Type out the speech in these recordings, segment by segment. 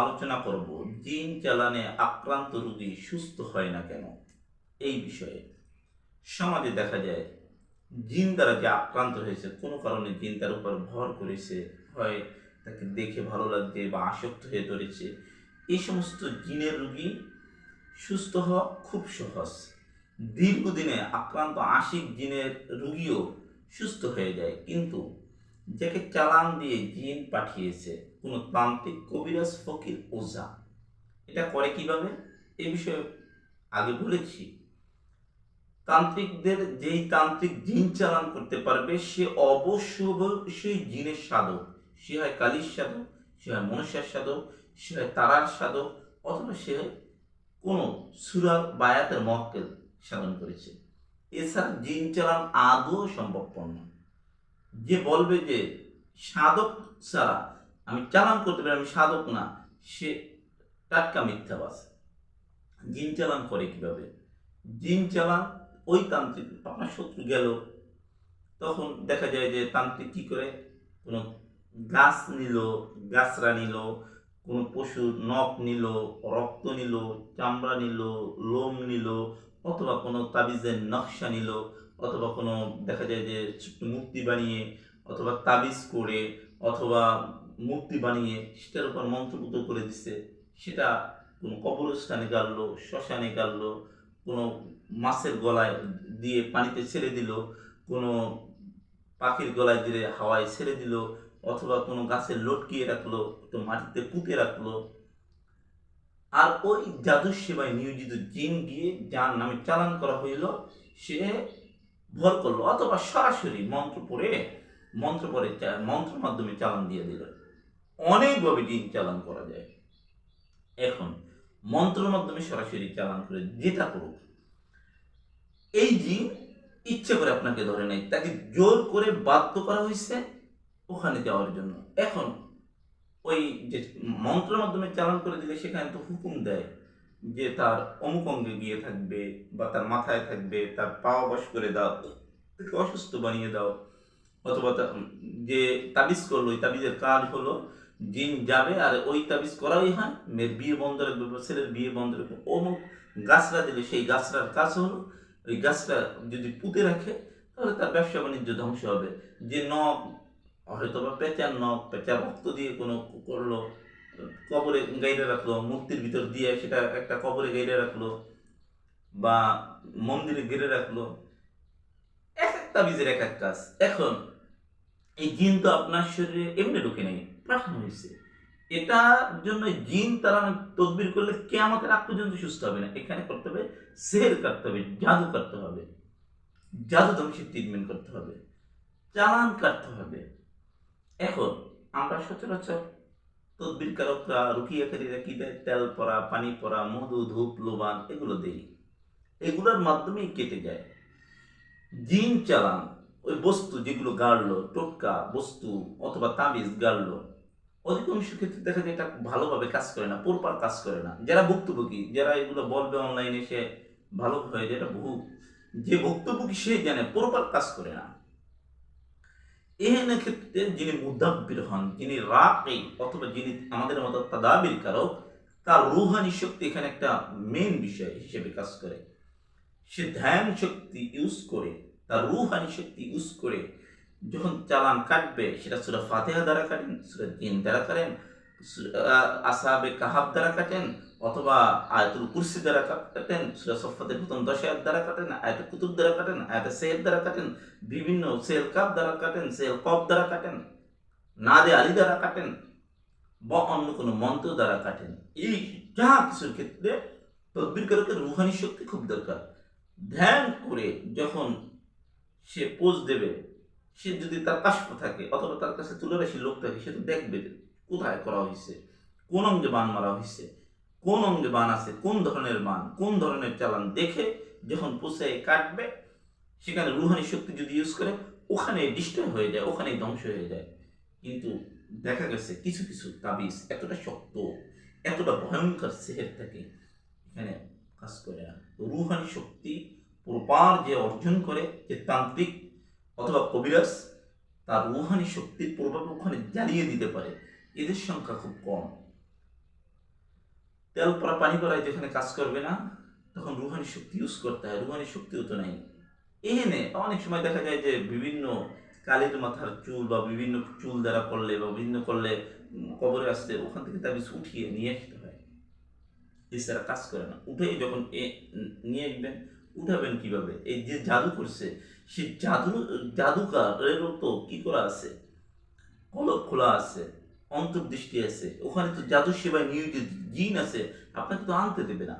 আলোচনা করব, জিন চালানে আক্রান্ত রোগী সুস্থ হয় না কেন? এই বিষয়ে। সমাজে দেখা যায়, জিন দ্বারা যে আক্রান্ত হয়েছে, কোনো কারণে জিন তার উপর ভর করেছে, হয় তাকে দেখে ভালো লাগছে বা আসক্ত হয়ে ধরেছে। এই সমস্ত জিনের রোগী সুস্থ হওয়া খুব সহজ। দীর্ঘদিনে আক্রান্ত আশিক জিনের রুগীও সুস্থ হয়ে যায়, কিন্তু যাকে চালান দিয়ে জিন পাঠিয়েছে কোনো তান্ত্রিক কবিরাজ ফকির ওজা। এটা করে কীভাবে? এ বিষয়ে আগে বলেছি। তান্ত্রিকদের যেই তান্ত্রিক জিন চালান করতে পারবে, সে অবশ্য অবশ্যই জিনের সাধক। সে হয় কালীর সাধক, সে হয় মনুষ্যের সাধক, সে হয় তারার সাধক, অথবা সে কোনো সুরার বায়াতের মক্কেল সাধন করেছে। এছাড়া জিন চালান আদৌ সম্ভবপর না যে বলবে যে সাধক ছাড়া আমি চালান করতে পারি, আমি সাধক না। সে টাটকা মিথ্যাবাস জিন চালান করে কীভাবে? জিন চালান, ওই তান্ত্রিক আপনার শত্রু গেল। তখন দেখা যায় যে তান্ত্রিক কি করে? কোনো গাছ নিল, গাছরা নিল, কোনো পশুর নখ নিল, রক্ত নিল, চামড়া নিল, লোম নিল, অথবা কোনো তাবিজের নকশা নিল, অথবা কোনো দেখা যায় যে মূর্তি বানিয়ে, অথবা তাবিজ করে, অথবা মূর্তি বানিয়ে সেটার উপর মন্ত্রপুত করে দিচ্ছে সেটা কোনো কবরস্থানে গাড়লো, শ্মশানে গাড়লো, কোনো মাছের গলায় দিয়ে পানিতে ছেড়ে দিল, কোনো পাখির গলায় দিয়ে হাওয়ায় ছেড়ে দিল, অথবা কোনো গাছে লটকিয়ে রাখল, তো মাটিতে পুঁতে রাখল। আর ওই জাদুর সেবায় নিয়োজিত জিন গিয়ে যার নামে চালান করা হইল, সে ভর করল, অথবা সরাসরি মন্ত্র পড়ে মন্ত্র পড়ে, মন্ত্রের মাধ্যমে চালান দিয়ে দিল। অনেকভাবে জিন চালান করা যায়। এখন মন্ত্রের মাধ্যমে সরাসরি চালান করে যেটা করুক, এই জিন ইচ্ছে করে আপনাকে ধরে নেয়, তাকে জোর করে বাধ্য করা হয়েছে ওখানে যাওয়ার জন্য। এখন ওই যে মন্ত্রের মাধ্যমে চালান করে দিলে সেখানে তো হুকুম দেয় যে তার অমুক অঙ্গে গিয়ে থাকবে বা তার মাথায় থাকবে, তার পা বশ করে দাও, তাকে অসুস্থ বানিয়ে দাও, অথবা যে তাবিজ করল, ওই তাবিজের কাজ হলো জিন যাবে আর ওই তাবিজ করাই হয়। মেয়ের বিয়ে বন্ধ রাখবে ছেলের বিয়ে বন্ধ রাখবে অমুক গাছরা দিলে, সেই গাছটার কাজ হলো, ওই গাছটা যদি পুঁতে রাখে, তাহলে তার ব্যবসা বাণিজ্য ধ্বংস হবে। যে নখ, হয়তো বা পেঁচার নখ, পেঁচার রক্ত দিয়ে কোনো করল, কবরে গাইড়ে রাখল, মূর্তির ভিতর দিয়ে সেটা একটা কবরে গাইড়ে রাখল, বা মন্দিরে ঘিরে রাখল। এক একটা বীজের এক এক কাজ। এখন, এই জিন তো আপনার শরীরে এমনি ঢুকে নেই। পাঠানো হয়েছে এটার জন্য জিন তারা তদবির করলে কে আমাদের আগ পর্যন্ত সুস্থ হবে না। এখানে করতে হবে, সের কাটতে হবে, জাদু কাটতে হবে। জাদু ধ্বংসের ট্রিটমেন্ট করতে হবে, চালান কাটতে হবে। এখন আমরা সচরাচর তদবির কারকরা রুকিয়াকারীরা কি দেয়? তেল পরা, পানি পরা, মধু, ধূপ, লোবান, এগুলো দেই। এগুলোর মাধ্যমেই কেটে যায়। জিন চালান, ওই বস্তু যেগুলো গাড়লো, টোটকা, বস্তু অথবা তাবিজ গাড়লো অধিকাংশ ক্ষেত্রে দেখা যায় এটা ভালোভাবে কাজ করে না, পুরপার কাজ করে না। যারা ভুক্তভোগী, যারা এগুলো বলবে অনলাইনে সে ভালো হয়ে যায়, এটা বহু যে ভুক্তভোগী সে জানে, পুরপার কাজ করে না। এহেন ক্ষেত্রে যিনি মুদাব্বির হন, যিনি রাকি, অথবা যিনি আমাদের মতো তাদাবির কারক, তার রুহানি শক্তি এখানে একটা মেন বিষয় হিসেবে কাজ করে। সে ধ্যান শক্তি ইউজ করে, তার রুহানি শক্তি ইউজ করে যখন চালান কাটবে, সেটা সুরা ফাতেহা দ্বারা কাটেন, সুরা দিন দ্বারা কাটেন আসাবে কাহাব দ্বারা কাটেন, অথবা আয়াতুল কুরসি দ্বারা কাটেন, সুরা সফাতের প্রথম দশ আয়াত দ্বারা কাটেন, আয়াতুল কুতুব দ্বারা কাটেন, আয়াতুল সেহের দ্বারা কাটেন, বিভিন্ন সেল কাপ দ্বারা কাটেন সেল কপ দ্বারা কাটেন, নাদে আলী দ্বারা কাটেন, বা অন্য কোনো মন্ত্র দ্বারা কাটেন। এই যা কিছুর ক্ষেত্রে তদবির কারকের রুহানি শক্তি খুব দরকার। ধ্যান করে যখন সে পোজ দেবে সে যদি তার কাশ্প থাকে অথবা তার কাছে তুলে তুলারাশি লোক থাকে, সে তো দেখবে কোথায় করা হয়েছে কোন অঙ্গে বান মারা হয়েছে কোন অঙ্গে বান আছে, কোন ধরনের বান, কোন ধরনের চালান দেখে যখন পুষে কাটবে, সেখানে রুহানি শক্তি যদি ইউজ করে, ওখানে ডিস্ট্রয় হয়ে যায়, ওখানেই ধ্বংস হয়ে যায়। কিন্তু দেখা গেছে কিছু কিছু তাবিজ এতটা শক্ত, এতটা ভয়ঙ্কর সেহের থাকে, এখানে কাজ করে না। রুহানি শক্তি প্রপার যে অর্জন করে, যে তান্ত্রিক অথবা কবিরাজ তার রুহানি শক্তির প্রভাব ওখানে জ্বালিয়ে দিতে পারে। এদের সংখ্যা খুব কম। তেল পরা, পানি পরায় যেখানে কাজ করবে না, তখন রুহানি শক্তি ইউজ করতে হয়। রুহানি শক্তিও তো নাই। এখানে অনেক সময় দেখা যায় যে বিভিন্ন কালির মাথার চুল বা বিভিন্ন চুল দ্বারা করলে বা বিভিন্ন করলে কবরে আসতে ওখান থেকে তাবিজ উঠিয়ে নিয়ে আসতে হয়। এছাড়া কাজ করে না। উঠে যখন নিয়ে আসবেন উঠাবেন কীভাবে? এই যে জাদু করছে, সে জাদু জাদুকারেরও তো কি করা আছে? কলক খোলা আছে, অন্তর্দৃষ্টি আছে, ওখানে তো জাদু সেবায় নিয়োজিত জিন আছে, আপনাকে তো আনতে দেবে না।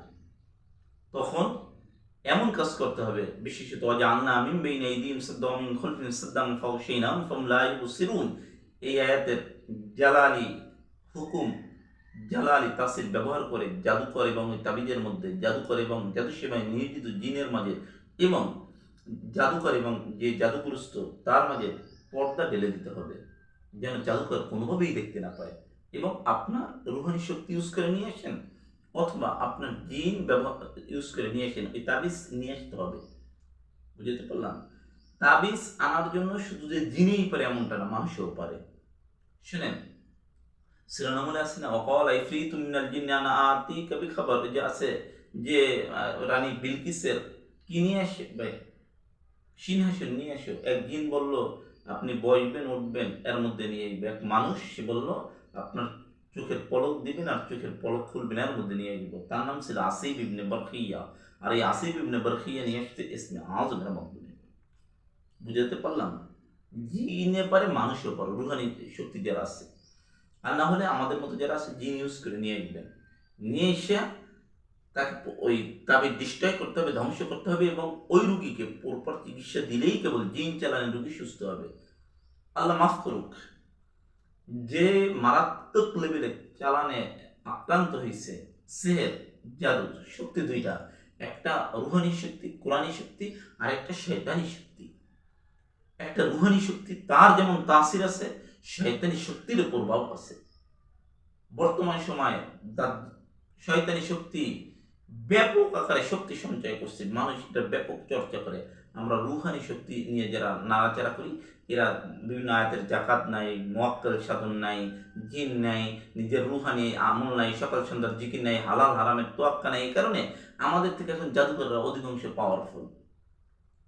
তখন এমন কাজ করতে হবে, বিশেষত ইবসিরুন এই আয়াতের জালালি হুকুম জালালি তাসির ব্যবহার করে জাদুকর এবং ওই তাবিজের মধ্যে জাদুকর এবং জাদু সেবায় নিয়োজিত জিনের মাঝে এবং জাদুকর এবং যে জাদুগ্রস্ত তার মাঝে পর্দা ঢেলে দিতে হবে। যেন জাদুকর কোনোভাবেই দেখতে না পায়। এবং আপনার রুহানি শক্তি ইউজ করে নিয়ে আসেন অথবা আপনার জিন ব্যবহার ইউজ করে নিয়ে আসেন, ওই তাবিজ নিয়ে আসতে হবে। বুঝতে পারলাম? তাবিজ আনার জন্য শুধু যে জিনেই পারে এমনটা না, মানুষও পারে। শুনেন শিরোনামলে আছে না, অকল আইফ্রি তুমিনাল জিন্না আতি কবি খবর যে আছে যে রানী বিলকিসের, কি নিয়ে আসে ভাই? সিংহাসন নিয়ে আসো। এক জিন বলল, আপনি বসবেন, উঠবেন। এর মধ্যে নিয়ে আসবে। এক মানুষ সে বলল, আপনার চোখের পলক দিবেন আর চোখের পলক খুলবেন। এর মধ্যে নিয়ে আসব। তার নাম ছিল আসিফ ইবনে বরখিয়া আর এই আসিফ ইবনে বরখিয়া নিয়ে আসতে ইসমে আজমের মাধ্যমে বুঝাতে পারলাম? জিনে পারে মানুষও পারে রুহানি শক্তি যারা আছে। আর না হলে আমাদের মতো যারা আছে, জিন ইউজ করে নিয়ে আসবেন। নিয়ে এসে তাকে ওই তাকে ডিস্ট্রয় করতে হবে, ধ্বংস করতে হবে এবং ওই রুগীকে পরপর চিকিৎসা দিলেই কেবল জিন চালানে রুগী সুস্থ হবে। আল্লাহ মাফ করুক। যে মারাত্মক লেভেলে চালানে আক্রান্ত হয়েছে সেহের জাদু, শক্তি দুইটা। একটা রুহানি শক্তি, কোরআনী শক্তি, আর একটা শয়তানি শক্তি। একটা রুহানি শক্তি, তার যেমন তাসির আছে শয়তানি শক্তির প্রভাব আছে। বর্তমান সময়ে শয়তানি শক্তি ব্যাপক আকারে শক্তি সঞ্চয় করছে। মানুষ এটা ব্যাপক চর্চা করে। আমরা রুহানি শক্তি নিয়ে যারা নাড়াচাড়া করি, এরা বিভিন্ন আয়াতের জাকাত নাই, মোয়াক্কেল সাধন নাই, জিন নাই, নিজের রুহানি, আমল নাই, সকাল সন্ধ্যার জিকির নাই, হালাল হারামের তোয়াক্কা নাই, এই কারণে আমাদের থেকে এখন জাদুকররা অধিকাংশ পাওয়ারফুল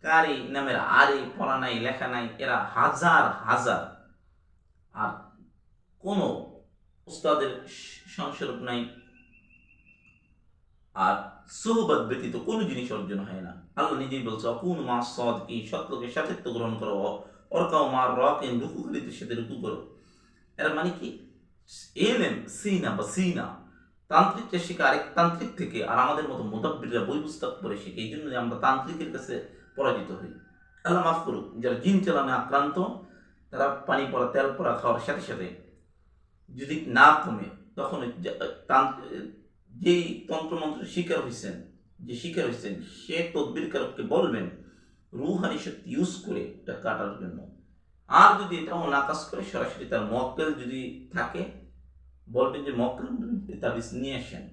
কারি নামের আরে পড়া নাই, লেখা নাই, এরা হাজার হাজার আর কোনো উস্তাদের সংস্বরূপ নাই। আর সোহবত ব্যতীত কোনো জিনিস অর্জন হয় না। আল্লাহ নিজেই বলছে, অকুন মা সদ কি সত্যকে সাথিত্ব গ্রহণ করো। অর্কাও মা রক এন রুকু করিতে সাথে রুকু করো। এর মানে কি? এলেম সিনা বা সিনা। তান্ত্রিকটা শিখে আরেক তান্ত্রিক থেকে, আর আমাদের মতো মোদাব্বিররা বই পুস্তক পড়ে শিখে, এই জন্য আমরা তান্ত্রিকের কাছে পরাজিত হই। আল্লাহ মাফ করুক, যারা জিন চালানে আক্রান্ত তারা পানি পড়া, তেল পড়া খাওয়ার সাথে সাথে যদি না কমে, তখন যেই তন্ত্রমন্ত্র শিকার হয়েছেন যে শিকার হয়েছেন সে তদ্বির কারককে বলবেন, রুহানি শক্তি ইউজ করে এটা কাটার জন্য। আর যদি এটাও না কাজ করে, সরাসরি তার মক্কেল যদি থাকে, বলবেন যে, মক্কেল তাবিজ নিয়ে আসেন।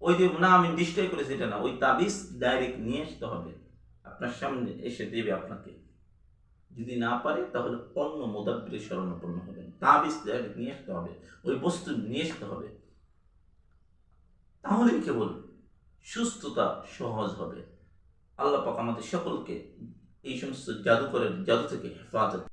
ওই যে, না, আমি ডিস্ট্রয় করেছি এটা না। ওই তাবিজ ডাইরেক্ট নিয়ে আসতে হবে। আপনার সামনে এসে দেবে আপনাকে। যদি না পারে, তাহলে অন্য মোদাব্বিরের শরণাপন্ন হবেন। তাবিজ নিয়ে আসতে হবে, ওই বস্তু নিয়ে আসতে হবে। তাহলেই কেবল সুস্থতা সহজ হবে। আল্লাহ পাক আমাদের সকলকে এই সমস্ত জাদুকরের জাদু থেকে হেফাজত